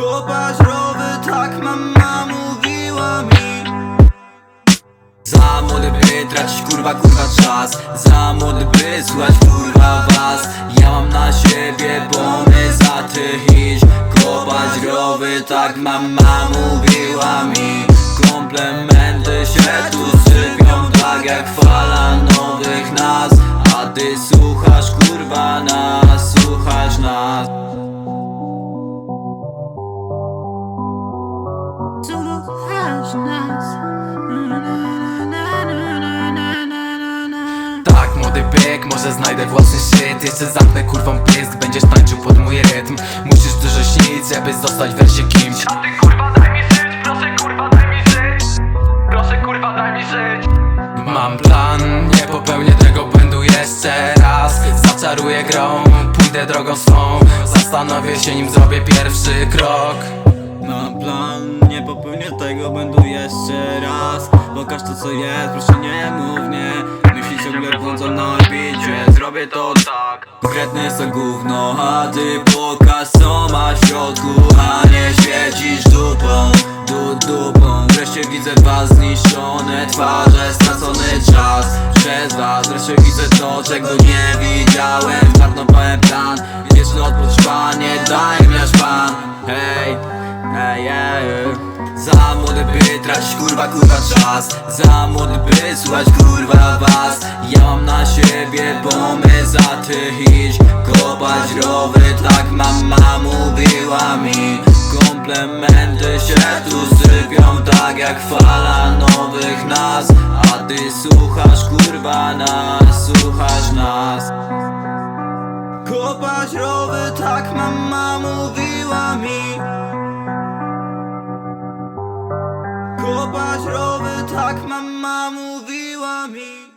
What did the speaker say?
Kopaźrowy, tak mama mówiła mi. Za młody by tracić kurwa kurwa czas. Za młody by słuchać kurwa was. Ja mam na siebie pomysł za tych iść Kopać growy, tak mama mówiła mi. Komplementy się tu sypią tak jak fala nowych nas. A ty słuchasz kurwa nas, słuchasz nas Tak, młody byk, może znajdę własny szczyt. Jeszcze zamknę kurwą pysk, będziesz tańczył pod mój rytm. Musisz dużo śnić, żeby zostać wreszcie kimś. A ty kurwa daj mi żyć, proszę kurwa daj mi żyć. Proszę kurwa daj mi żyć. Mam plan, nie popełnię tego błędu jeszcze raz. Zaczaruję grą, pójdę drogą swą. Zastanowię się nim zrobię pierwszy krok tego, będę jeszcze raz. Pokaż to co jest, proszę nie mów nie. Myśli ciągle błądzą na orbicie. Zrobię to tak. Konkretne to gówno, a ty pokaż co ma w środku. A nie świecisz dupą, du dupą. Wreszcie widzę dwa zniszczone twarze, stracony czas. Przez was wreszcie widzę to, czego nie widziałem. Zmarnowałem plan, wieczny odpoczwanie, daj mi aż pan. Hej, hej, hej młody by tracić kurwa kurwa czas. Za młody by słuchać kurwa was. Ja mam na siebie pomysł, za tych iść Kopać rowy, tak mama mówiła mi Komplementy się tu sypią tak jak fala nowych nas. A ty słuchasz kurwa nas, słuchasz nas. Kopać rowy, tak mama mówiła mi Kopać rowy, tak mama mówiła mi